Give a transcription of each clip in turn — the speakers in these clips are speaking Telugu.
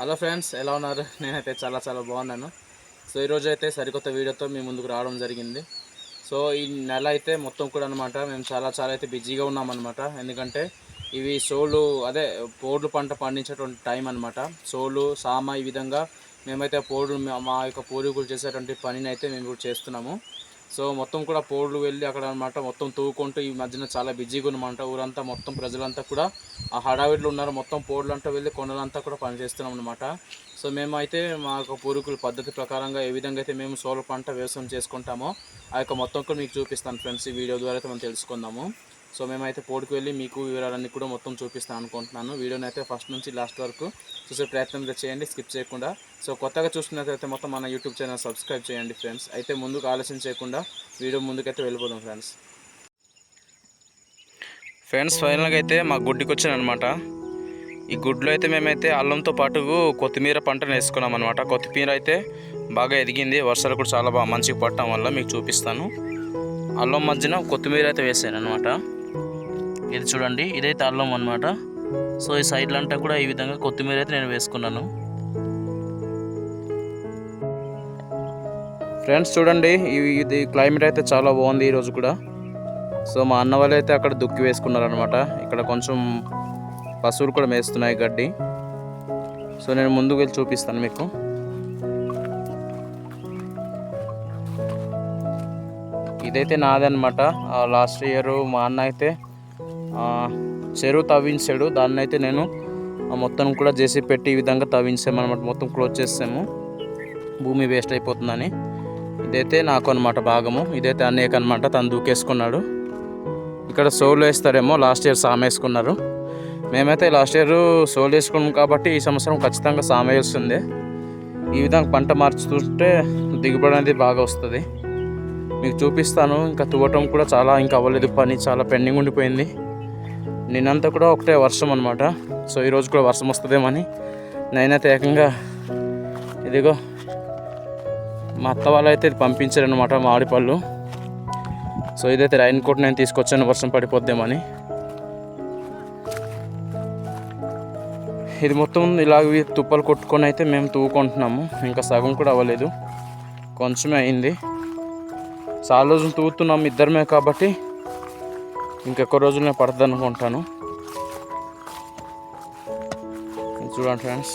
హలో ఫ్రెండ్స్ ఎలా ఉన్నారు? నేనైతే చాలా చాలా బాగున్నాను. సో ఈరోజు అయితే సరికొత్త వీడియోతో మీ ముందుకు రావడం జరిగింది. సో ఈ నెల అయితే మొత్తం కూడా అనమాట మేము చాలా చాలా అయితే బిజీగా ఉన్నామన్నమాట. ఎందుకంటే ఇవి సోలు అదే పోడ్లు పంట పండించేటువంటి టైం అనమాట సోలు సామ ఈ విధంగా మేమైతే పోడ్లు మా- యొక్క పూర్వీకులు చేసేటువంటి పనిని అయితే మేము ఇప్పుడు చేస్తున్నాము. సో మొత్తం కూడా పోడ్లు వెళ్ళి అక్కడ అనమాట మొత్తం తవ్వుకుంటూ ఈ మధ్యన చాలా బిజీగా ఉన్నమాట. ఊరంతా మొత్తం ప్రజలంతా కూడా ఆ హడావిడిలో ఉన్నారు. మొత్తం పోడ్లంతా వెళ్ళి కొండలంతా కూడా పనిచేస్తున్నాం అనమాట సో మేమైతే మా యొక్క పూర్వీకుల పద్ధతి ప్రకారంగా ఏ విధంగా అయితే మేము సోల పంట వ్యవసాయం చేసుకుంటామో ఆ యొక్క మొత్తం కూడా మీకు చూపిస్తాను ఫ్రెండ్స్. ఈ వీడియో ద్వారా అయితే మనం తెలుసుకుందాము. సో మేమైతే పోడుకు వెళ్ళి మీకు వివరాలన్నీ కూడా మొత్తం చూపిస్తాను అనుకుంటున్నాను. వీడియోని అయితే ఫస్ట్ నుంచి లాస్ట్ వరకు చూసే ప్రయత్నం చేయండి స్కిప్ చేయకుండా. సో కొత్తగా చూస్తున్నట్లయితే మొత్తం మన యూట్యూబ్ ఛానల్ సబ్స్క్రైబ్ చేయండి ఫ్రెండ్స్. అయితే ముందుకు ఆలస్యం చేయకుండా వీడియో ముందుకైతే వెళ్ళిపోదాం ఫ్రెండ్స్. ఫ్రెండ్స్ ఫైనల్గా అయితే మా గుడ్డికి వచ్చాను అనమాట ఈ గుడ్లో అయితే మేమైతే అల్లంతో పాటు కొత్తిమీర పంటను వేసుకున్నాం అనమాట కొత్తిమీర అయితే బాగా ఎదిగింది. వర్షాలు కూడా చాలా బాగా మంచిగా పట్టడం వల్ల మీకు చూపిస్తాను. అల్లం మధ్యన కొత్తిమీర అయితే వేసాను అనమాట ఇది చూడండి ఇదైతే అల్లం అనమాట సో ఈ సైడ్లో అంతా కూడా ఈ విధంగా కొత్తిమీర అయితే నేను వేసుకున్నాను. ఫ్రెండ్స్ చూడండి ఇది క్లైమేట్ అయితే చాలా బాగుంది ఈరోజు కూడా. సో మా అన్న వాళ్ళు అయితే అక్కడ దుక్కి వేసుకున్నారనమాట ఇక్కడ కొంచెం పశువులు కూడా మేస్తున్నాయి గడ్డి. సో నేను ముందుకు వెళ్ళి చూపిస్తాను మీకు. ఇదైతే నాదనమాట లాస్ట్ ఇయర్ మా అన్న అయితే చెరువు తవ్వించాడు. దాన్ని అయితే నేను ఆ మొత్తం కూడా చేసి పెట్టి ఈ విధంగా తవ్వించామన్నమాట. మొత్తం క్లోజ్ చేసాము భూమి వేస్ట్ అయిపోతుందని. ఇదైతే నాకు అనమాట భాగము. ఇదైతే అన్నయ్యకు అనమాట తను దూకేసుకున్నాడు. ఇక్కడ సోలు వేస్తారేమో లాస్ట్ ఇయర్ సామ వేసుకున్నారు. మేమైతే లాస్ట్ ఇయర్ సోలు వేసుకున్నాం కాబట్టి ఈ సంవత్సరం ఖచ్చితంగా సామ వేస్తుంది ఈ విధంగా పంట మార్చుతుంటే దిగుబడి అనేది బాగా వస్తుంది. మీకు చూపిస్తాను. ఇంకా తువ్వటం కూడా చాలా ఇంకా అవ్వలేదు. పని చాలా పెండింగ్ ఉండిపోయింది. నిన్నంతా కూడా ఒకటే వర్షం అనమాట సో ఈరోజు కూడా వర్షం వస్తుందేమని. నేనైతే ఏకంగా ఇదిగో మా అత్త వాళ్ళు అయితే ఇది పంపించారనమాట మామిడిపళ్ళు సో ఇదైతే రైన్ కోట్ నేను తీసుకొచ్చాను వర్షం పడిపోద్దేమని. ఇది మొత్తం ఇలాగ తుప్పలు కొట్టుకొని అయితే మేము తూకుంటున్నాము. ఇంకా సగం కూడా అవ్వలేదు. కొంచెమే అయింది. చాలా రోజులు తూగుతున్నాము ఇద్దరమే కాబట్టి ఇంకెక్కువ రోజులనే పడుతుంది అనుకుంటాను. చూడండి ఫ్రెండ్స్.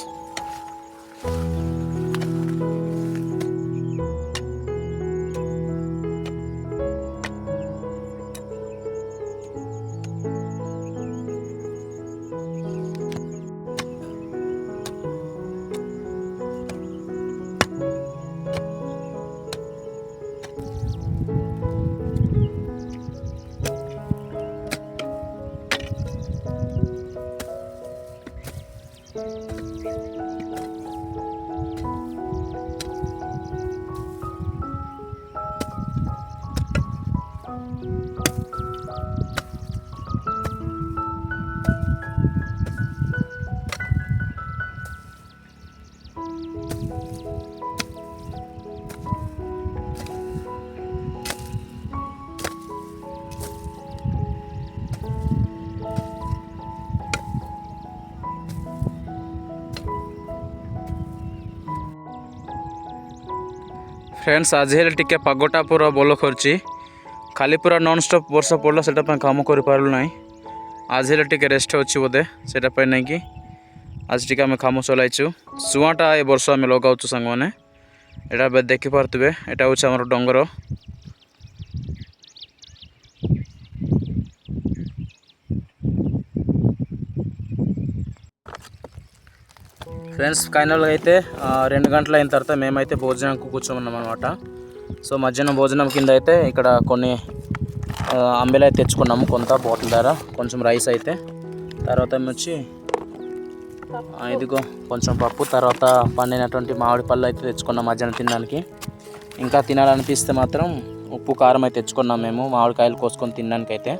Música ଫ୍ରେଣ୍ଡସ୍ ଆଜି ହେଲେ ଟିକେ ପାଗଟା ପୁରା ଭଲ କରିଛି ଖାଲି ପୁରା ନନ୍ ଷ୍ଟପ୍ ବର୍ଷା ପଡ଼ିଲା ସେଇଟା ପାଇଁ କାମ କରିପାରିଲୁ ନାହିଁ ଆଜି ହେଲେ ଟିକେ ରେଷ୍ଟ ଅଛି ବୋଧେ ସେଇଟା ପାଇଁ ନାଇଁକି ଆଜି ଟିକେ ଆମେ କାମ ଚଲାଇଛୁ ଶୁଆଁଟା ଏ ବର୍ଷ ଆମେ ଲଗାଉଛୁ ସାଙ୍ଗମାନେ ଏଇଟା ଏବେ ଦେଖିପାରୁଥିବେ ଏଇଟା ହେଉଛି ଆମର ଡଙ୍ଗର ఫ్రెండ్స్ ఫైనల్గా అయితే రెండు గంటల అయిన తర్వాత మేమైతే భోజనంకు కూర్చోమన్నాం అనమాట సో మధ్యాహ్నం భోజనం కింద అయితే ఇక్కడ కొన్ని అంబెలు అయితే తెచ్చుకున్నాము కొంత బాటిల్ ధర కొంచెం రైస్ అయితే. తర్వాత వచ్చి ఇదిగో కొంచెం పప్పు తర్వాత పండినటువంటి మామిడి పళ్ళు అయితే తెచ్చుకున్నాం మధ్యాహ్నం తినడానికి. ఇంకా తినాలనిపిస్తే మాత్రం ఉప్పు కారం అయితే తెచ్చుకున్నాం మేము మామిడికాయలు కోసుకొని తినడానికి అయితే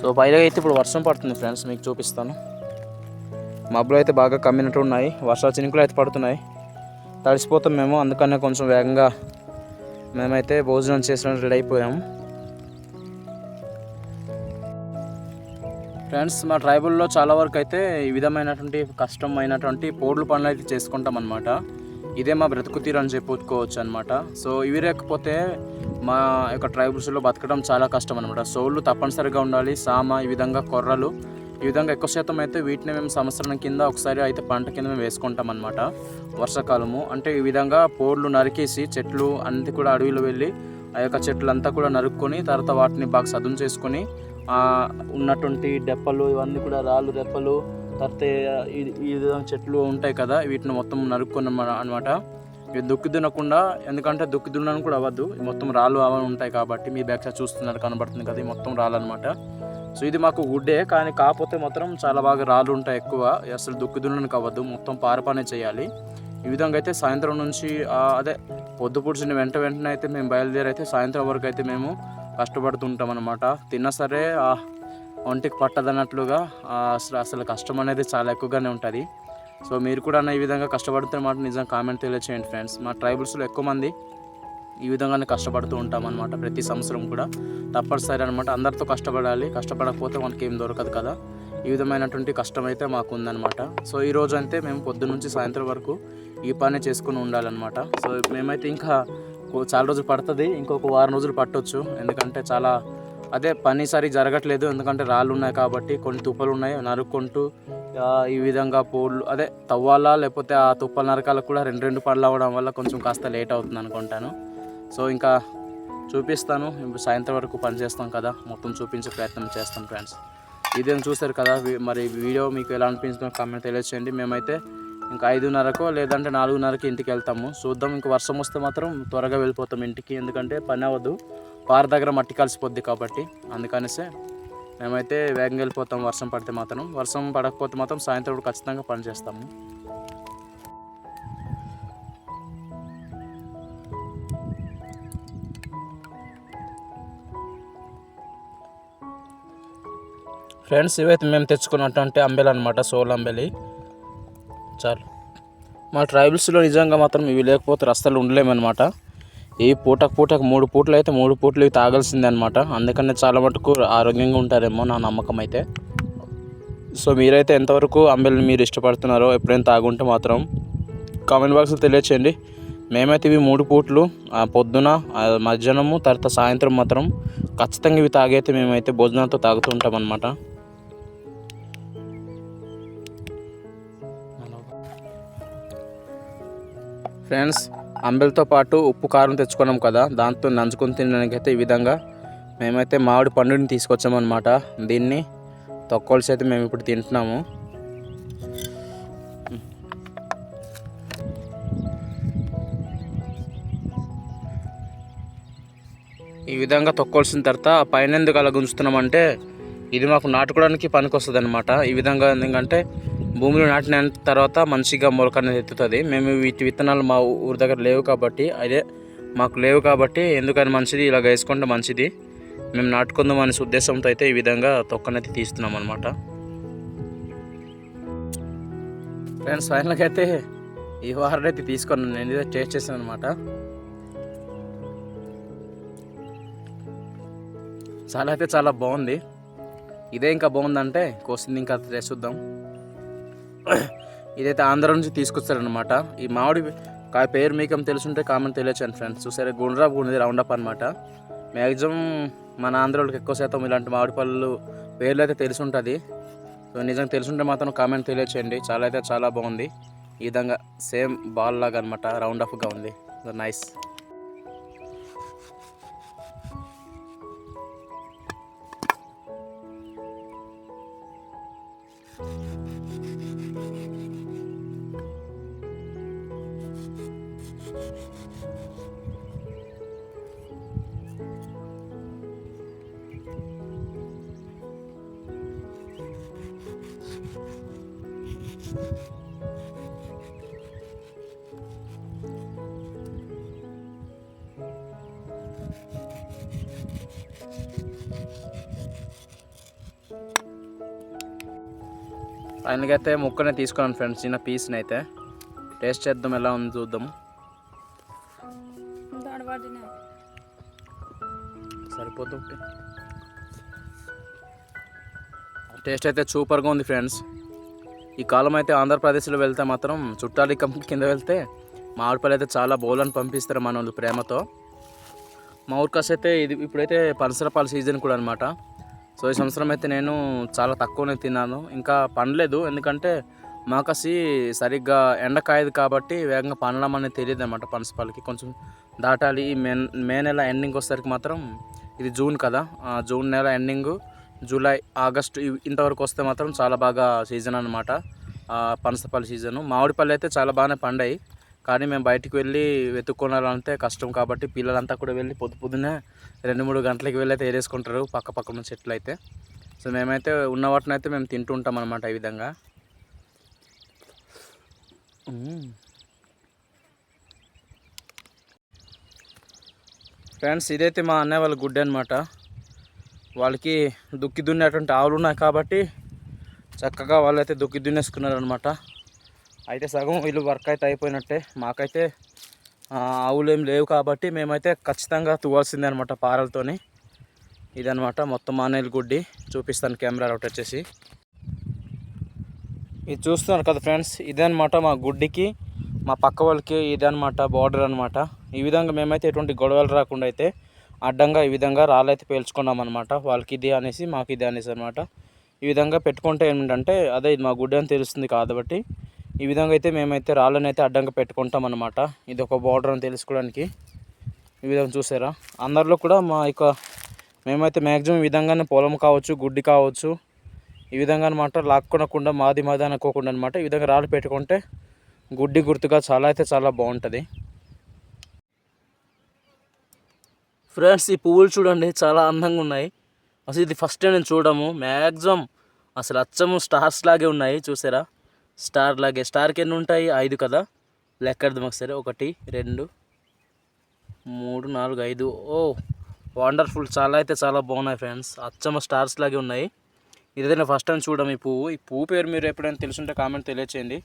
సో పైగా అయితే ఇప్పుడు వర్షం పడుతుంది ఫ్రెండ్స్ మీకు చూపిస్తాను. మబ్బులు అయితే బాగా కమ్మినట్టు ఉన్నాయి. వర్షాలు చినుకులు అయితే పడుతున్నాయి. తడిసిపోతాం మేము. అందుకనే కొంచెం వేగంగా మేమైతే భోజనం చేసిన రెడీ అయిపోయాము ఫ్రెండ్స్ మా ట్రైబుల్లో చాలా వరకు అయితే ఈ విధమైనటువంటి కష్టమైనటువంటి పోడ్లు పనులు అయితే చేసుకుంటాం అనమాట ఇదే మా బ్రతుకు తీరు అని చెప్పుకోవచ్చు అనమాట సో ఇవి లేకపోతే మా యొక్క ట్రైబల్స్లో బతకడం చాలా కష్టం అనమాట సోళ్ళు తప్పనిసరిగా ఉండాలి. సామ ఈ విధంగా కొర్రలు ఈ విధంగా ఎక్కువ శాతం అయితే వీటిని మేము సంవత్సరం కింద ఒకసారి అయితే పంట కింద మేము వేసుకుంటాం అనమాట వర్షాకాలము. అంటే ఈ విధంగా పోడ్లు నరికేసి చెట్లు అన్ని కూడా అడవిలో వెళ్ళి ఆ యొక్క చెట్లంతా కూడా నరుక్కొని తర్వాత వాటిని బాగా సదును చేసుకొని ఉన్నటువంటి డెప్పలు ఇవన్నీ కూడా రాళ్ళు రెప్పలు తర్వాత ఈ- ఈ విధంగా చెట్లు ఉంటాయి కదా వీటిని మొత్తం నరుక్కొని అనమాట ఇవి దుక్కి దున్నకుండా ఎందుకంటే దుక్కి దున్నడం కూడా అవ్వద్దు. మొత్తం రాళ్ళు అవన్నీ ఉంటాయి కాబట్టి మీ బ్యాక్ సైడ్ చూస్తున్నారు కనబడుతుంది కదా మొత్తం రాళ్ళు అనమాట సో ఇది మాకు గుడ్డే కానీ కాకపోతే మాత్రం చాలా బాగా రాళ్ళు ఉంటాయి ఎక్కువ. అసలు దుక్కి దున్నడానికి అవ్వద్దు మొత్తం పారపానే చేయాలి. ఈ విధంగా అయితే సాయంత్రం నుంచి అదే పొద్దు పొడిచిన వెంట వెంటనే అయితే మేము బయలుదేరి అయితే సాయంత్రం వరకు అయితే మేము కష్టపడుతుంటాం అనమాట తిన్నా సరే ఒంటికి పట్టదన్నట్లుగా అసలు అసలు కష్టం అనేది చాలా ఎక్కువగానే ఉంటుంది. సో మీరు కూడా ఈ విధంగా కష్టపడితే మాట నిజంగా కామెంట్ తెలియచేయండి ఫ్రెండ్స్. మా ట్రైబల్స్లో ఎక్కువ మంది ఈ విధంగానే కష్టపడుతూ ఉంటాం అనమాట ప్రతి సంవత్సరం కూడా. తప్పనిసరి అనమాట అందరితో కష్టపడాలి. కష్టపడకపోతే మనకి ఏం దొరకదు కదా. ఈ విధమైనటువంటి కష్టం అయితే మాకు ఉందన్నమాట సో ఈ రోజు అయితే మేము పొద్దు నుంచి సాయంత్రం వరకు ఈ పని చేసుకుని ఉండాలన్నమాట. సో మేమైతే ఇంకా చాలా రోజులు పడుతుంది. ఇంకొక వారం రోజులు పట్టొచ్చు. ఎందుకంటే చాలా అదే పని సరి జరగట్లేదు. ఎందుకంటే రాళ్ళు ఉన్నాయి కాబట్టి కొన్ని తుప్పలు ఉన్నాయి. నరుక్కుంటూ ఈ విధంగా పోళ్ళు అదే తవ్వాలా లేకపోతే ఆ తుప్పల నరకాలకు కూడా రెండు రెండు పళ్ళు అవ్వడం వల్ల కొంచెం కాస్త లేట్ అవుతుంది అనుకుంటాను సో ఇంకా చూపిస్తాను. సాయంత్రం వరకు పనిచేస్తాం కదా. మొత్తం చూపించే ప్రయత్నం చేస్తాం ఫ్రెండ్స్ ఇదేం చూస్తారు కదా? మరి వీడియో మీకు ఎలా అనిపించిందో కామెంట్ తెలియచేయండి. మేమైతే ఇంకా ఐదున్నరకు లేదంటే నాలుగున్నరకి ఇంటికి వెళ్తాము. చూద్దాం. ఇంకా వర్షం వస్తే మాత్రం త్వరగా వెళ్ళిపోతాం ఇంటికి. ఎందుకంటే పని అవ్వదు. పార దగ్గర మట్టి కలిసిపోద్ది కాబట్టి. అందుకనేసే మేమైతే వేగంగా వెళ్ళిపోతాం. వర్షం పడితే మాత్రం. వర్షం పడకపోతే మాత్రం సాయంత్రం కూడా ఖచ్చితంగా పని చేస్తాము. ఫ్రెండ్స్ ఇవైతే మేము తెచ్చుకున్నటువంటి అంబెలు అనమాట సోల్ అంబెలి. చాలు. మా ట్రైబల్స్లో నిజంగా మాత్రం ఇవి లేకపోతే అస్సలు ఉండలేమన్నమాట. ఈ పూటకు పూటకు మూడు పూటలు అయితే మూడు పూటలు ఇవి తాగాల్సిందే అనమాట అందుకనే చాలా మటుకు ఆరోగ్యంగా ఉంటారేమో నా నమ్మకం అయితే. సో మీరైతే ఎంతవరకు అంబెల్ని మీరు ఇష్టపడుతున్నారో ఎప్పుడైనా తాగుంటే మాత్రం కామెంట్ బాక్స్లో తెలియచేయండి. మేమైతే ఇవి మూడు పూట్లు పొద్దున మధ్యాహ్నము తర్వాత సాయంత్రం మాత్రం ఖచ్చితంగా ఇవి తాగైతే మేమైతే భోజనంతో తాగుతూ ఉంటాం అనమాట ఫ్రెండ్స్ అంబెలతో పాటు ఉప్పు కారం తెచ్చుకున్నాం కదా దాంతో నంచుకొని తినడానికైతే ఈ విధంగా మేమైతే మామిడి పండుని తీసుకొచ్చామన్నమాట. దీన్ని తొక్కల్సి అయితే మేము ఇప్పుడు తింటున్నాము. ఈ విధంగా తొక్కోల్సిన తర్వాత ఆ పైన ఎందుకు అలా గుంజుతున్నామంటే ఇది మాకు నాటుకోవడానికి పనికి వస్తుంది అనమాట ఈ విధంగా ఎందుకంటే భూమిలో నాటిన తర్వాత మంచిగా మొలక అనేది ఎత్తుతుంది. మేము వీటి విత్తనాలు మా ఊరి దగ్గర లేవు కాబట్టి అదే మాకు లేవు కాబట్టి ఎందుకని మంచిది ఇలా వేసుకుంటే మంచిది మేము నాటుకుందాం అనే ఉద్దేశంతో అయితే ఈ విధంగా తొక్కనైతే తీస్తున్నాం అనమాట ఫ్రెండ్స్ ఫైనల్గా అయితే ఈ వారం అయితే తీసుకున్నాను. నేను ఇదే టేస్ట్ చేశాను అనమాట చాలా అయితే చాలా బాగుంది. ఇదే ఇంకా బాగుందంటే కోసింది ఇంకా టేస్ట్ చూద్దాం. ఇదైతే ఆంధ్ర నుంచి తీసుకొచ్చారనమాట ఈ మామిడి కాయ పేరు మీకు తెలుసుంటే కామెంట్ తెలియచండి ఫ్రెండ్స్ చూసారే గుండ్రా గుండెది రౌండ్ అప్ అనమాట మ్యాక్సిమం మన ఆంధ్రోళ్ళకి ఎక్కువ శాతం ఇలాంటి మామిడి పళ్ళు పేర్లు అయితే తెలిసి ఉంటుంది సో నిజంగా తెలుసుంటే మాత్రం కామెంట్ తెలియచేయండి. చాలా అయితే చాలా బాగుంది. ఈ విధంగా సేమ్ బాల్ లాగా అనమాట రౌండ్ అప్గా ఉంది. నైస్ అయితే ముక్కనే తీసుకున్నాను ఫ్రెండ్స్ చిన్న పీస్ని అయితే టేస్ట్ చేద్దాం ఎలా ఉంది చూద్దాం. సరిపోతుంది టేస్ట్ అయితే సూపర్గా ఉంది ఫ్రెండ్స్. ఈ కాలం అయితే ఆంధ్రప్రదేశ్లో వెళ్తే మాత్రం చుట్టాలి కంపెనీ కింద వెళ్తే మామిడిపల్లి అయితే చాలా బౌలని పంపిస్తారు మన ప్రేమతో. మా ఊరికాస్ అయితే ఇది ఇప్పుడైతే పనసరపాల సీజన్ కూడా అనమాట సో ఈ సంవత్సరం అయితే నేను చాలా తక్కువనే తిన్నాను. ఇంకా పండలేదు. ఎందుకంటే మాకసి సరిగ్గా ఎండకాయదు కాబట్టి వేగంగా పండడం అనేది తెలియదు అనమాట పనసపాలకి కొంచెం దాటాలి. ఈ మే మే నెల ఎండింగ్ వచ్చేసరికి మాత్రం ఇది జూన్ కదా. ఆ జూన్ నెల ఎండింగ్ జూలై ఆగస్టు ఇవి- ఇంతవరకు వస్తే మాత్రం చాలా బాగా సీజన్ అనమాట పనసపల్లి సీజను. మామిడిపల్లి అయితే చాలా బాగానే పండాయి. కానీ మేము బయటికి వెళ్ళి వెతుక్కోవాలంటే కష్టం కాబట్టి పిల్లలంతా కూడా వెళ్ళి పొద్దు పొద్దునే రెండు మూడు గంటలకి వెళ్ళి అయితే ఏరేసుకుంటారు పక్క పక్కన చెట్లు అయితే. సో మేమైతే ఉన్న వాటిని అయితే మేము తింటూ ఉంటాం అనమాట ఈ విధంగా. ఫ్రెండ్స్ ఇదైతే మా అన్నయ్య వాళ్ళ గుడ్డ అనమాట వాళ్ళకి దుక్కి దున్నేటువంటి ఆవులు ఉన్నాయి కాబట్టి చక్కగా వాళ్ళైతే దుక్కి దున్నేసుకున్నారు అనమాట అయితే సగం వీళ్ళు వర్క్ అయితే అయిపోయినట్టే. మాకైతే ఆవులు ఏం లేవు కాబట్టి మేమైతే ఖచ్చితంగా తువ్వాల్సిందే అనమాట పారలతోని. ఇదనమాట మొత్తం మానేలు గుడ్డి. చూపిస్తాను కెమెరా రౌట్ వచ్చేసి. ఇది చూస్తున్నారు కదా ఫ్రెండ్స్ ఇదనమాట మా గుడ్డికి మా పక్క వాళ్ళకి ఇదనమాట బార్డర్ అనమాట ఈ విధంగా మేమైతే ఎటువంటి గొడవలు రాకుండా అయితే అడ్డంగా ఈ విధంగా రాళ్ళైతే పేల్చుకున్నాం అనమాట వాళ్ళకి ఇది అనేసి మాకు ఇది అనేసి అనమాట ఈ విధంగా పెట్టుకుంటే ఏంటంటే అదే ఇది మా గుడ్డి అని తెలుస్తుంది కాబట్టి ఈ విధంగా అయితే మేమైతే రాళ్ళని అయితే అడ్డంగా పెట్టుకుంటాం అనమాట ఇది ఒక బార్డర్ అని తెలుసుకోవడానికి. ఈ విధంగా చూసారా? అందరిలో కూడా మా యొక్క మేమైతే మ్యాక్సిమం ఈ విధంగానే పొలం కావచ్చు గుడ్డి కావచ్చు ఈ విధంగా అనమాట లాక్కొనకుండా మాది మాది అనుకోకుండా అనమాట ఈ విధంగా రాళ్ళు పెట్టుకుంటే గుడ్డి గుర్తుగా చాలా అయితే చాలా బాగుంటుంది. ఫ్రెండ్స్ ఈ పువ్వులు చూడండి చాలా అందంగా ఉన్నాయి. అసలు ఇది ఫస్ట్ నేను చూడము. మ్యాక్సిమం అసలు అచ్చము స్టార్స్ లాగే ఉన్నాయి చూసారా? స్టార్ లాగే స్టార్కి ఎన్ని ఉంటాయి ఐదు కదా? లెక్కడదాం ఒకసారి. ఒకటి రెండు మూడు నాలుగు ఐదు. Oh wonderful. చాలా అయితే చాలా బాగున్నాయి ఫ్రెండ్స్. అచ్చమ స్టార్స్ లాగే ఉన్నాయి. ఇదైతే నేను ఫస్ట్ టైం చూడడం ఈ పువ్వు. ఈ పువ్వు పేరు మీరు ఎప్పుడైనా తెలుసుంటే కామెంట్ తెలియచేయండి.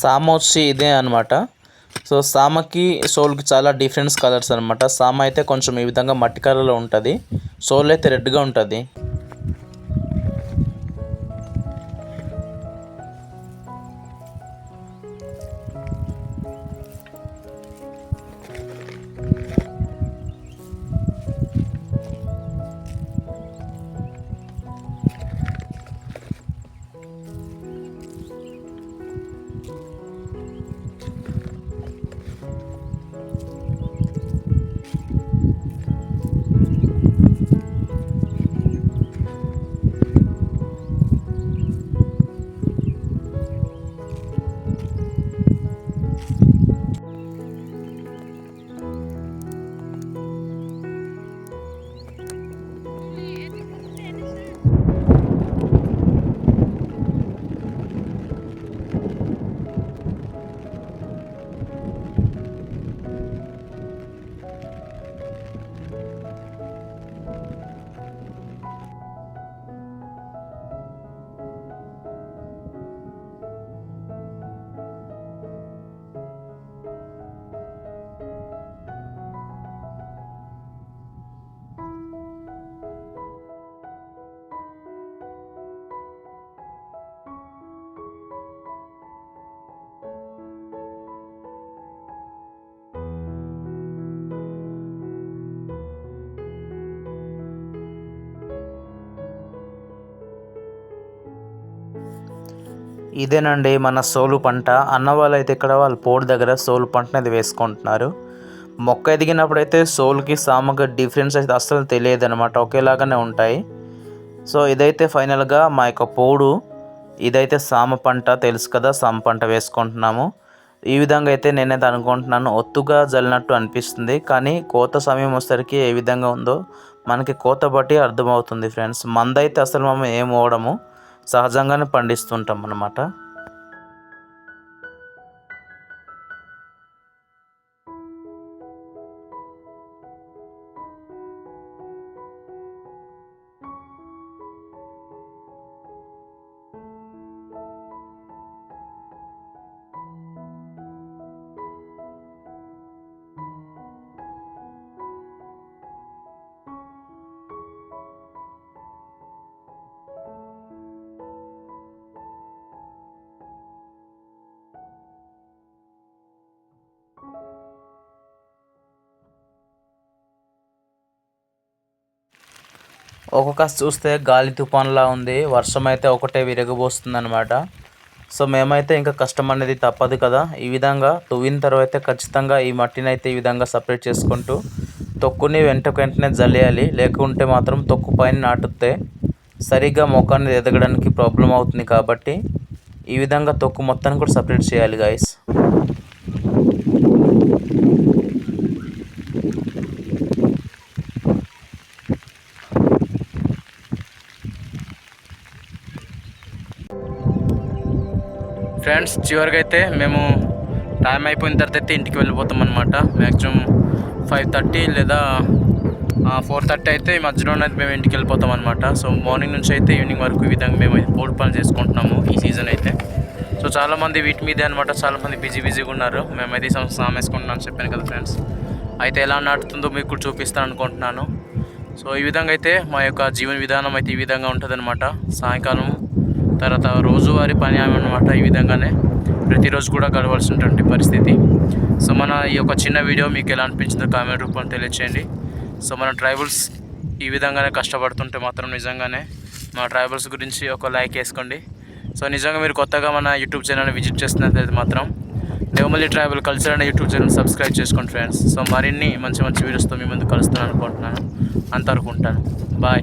సామ వచ్చి ఇదే అనమాట సో సామకి సోల్కి చాలా డిఫరెన్స్ కలర్స్ అనమాట సామ అయితే కొంచెం ఈ విధంగా మట్టి కలర్లో ఉంటుంది. సోల్ అయితే రెడ్గా ఉంటుంది. ఇదేనండి మన సోలు పంట. అన్న వాళ్ళు అయితే ఇక్కడ వాళ్ళ పోటు దగ్గర సోలు పంట అనేది వేసుకుంటున్నారు. మొక్క ఎదిగినప్పుడు అయితే సోలుకి సామకి డిఫరెన్స్ అయితే అస్సలు తెలియదు అనమాట ఒకేలాగానే ఉంటాయి. సో ఇదైతే ఫైనల్గా మా యొక్క పోడు. ఇదైతే సామ పంట. తెలుసు కదా సామ పంట వేసుకుంటున్నాము. ఈ విధంగా అయితే నేనైతే అనుకుంటున్నాను. ఒత్తుగా జల్లినట్టు అనిపిస్తుంది. కానీ కోత సమయం వచ్చేసరికి ఏ విధంగా ఉందో మనకి కోత బట్టి అర్థమవుతుంది ఫ్రెండ్స్. మందైతే అసలు మనం ఏం ఓడము. సహజంగానే పండిస్తుంటాం అన్నమాట. ఒక్కొక్క చూస్తే గాలి తుఫాన్లా ఉంది వర్షం అయితే ఒకటే విరగబోస్తుంది అనమాట సో మేమైతే ఇంకా కష్టం అనేది తప్పదు కదా. ఈ విధంగా తువ్విన తర్వాత ఖచ్చితంగా ఈ మట్టిని అయితే ఈ విధంగా సపరేట్ చేసుకుంటూ తొక్కుని వెంట వెంటనే జల్లేయాలి. లేకుంటే మాత్రం తొక్కు పైన నాటుతే సరిగ్గా మొక్క ఎదగడానికి ప్రాబ్లం అవుతుంది కాబట్టి ఈ విధంగా తొక్కు మొత్తాన్ని కూడా సపరేట్ చేయాలి గాయస్ ఫ్రెండ్స్ చివరికి అయితే మేము టైం అయిపోయిన తర్వాత అయితే ఇంటికి వెళ్ళిపోతాం అనమాట మ్యాక్సిమం ఫైవ్ థర్టీ లేదా ఫోర్ థర్టీ అయితే ఈ మధ్యలోనే అయితే మేము ఇంటికి వెళ్ళిపోతాం అనమాట సో మార్నింగ్ నుంచి అయితే ఈవినింగ్ వరకు ఈ విధంగా మేము బోర్డు పని చేసుకుంటున్నాము ఈ సీజన్ అయితే. సో చాలామంది వీటి మీదే అనమాట చాలామంది బిజీ బిజీగా ఉన్నారు. మేమైతే ఈ సంవత్సరం సామేసుకుంటున్నాను చెప్పాను కదా ఫ్రెండ్స్. అయితే ఎలా నాటుతుందో మీకు కూడా చూపిస్తాను అనుకుంటున్నాను. సో ఈ విధంగా అయితే మా యొక్క జీవన విధానం అయితే ఈ విధంగా ఉంటుందన్నమాట. సాయంకాలం తర్వాత రోజువారీ పని అనమాట ఈ విధంగానే ప్రతిరోజు కూడా గడవలసినటువంటి పరిస్థితి. సో మన ఈ యొక్క చిన్న వీడియో మీకు ఎలా అనిపించిందో కామెంట్ రూపంలో తెలియచేయండి. సో మన ట్రైబల్స్ ఈ విధంగానే కష్టపడుతుంటే మాత్రం నిజంగానే మా ట్రైబల్స్ గురించి ఒక లైక్ వేసుకోండి. సో నిజంగా మీరు కొత్తగా మన యూట్యూబ్ ఛానల్ని విజిట్ చేస్తున్నట్లయితే మాత్రం దేవమల్లి ట్రైబల్ కల్చర్ అనే యూట్యూబ్ ఛానల్ సబ్స్క్రైబ్ చేసుకోండి ఫ్రెండ్స్. సో మరిన్ని మంచి మంచి వీడియోస్తో మీ ముందు కలుస్తాను అనుకుంటున్నాను. అంతవరకు ఉంటాను. బాయ్.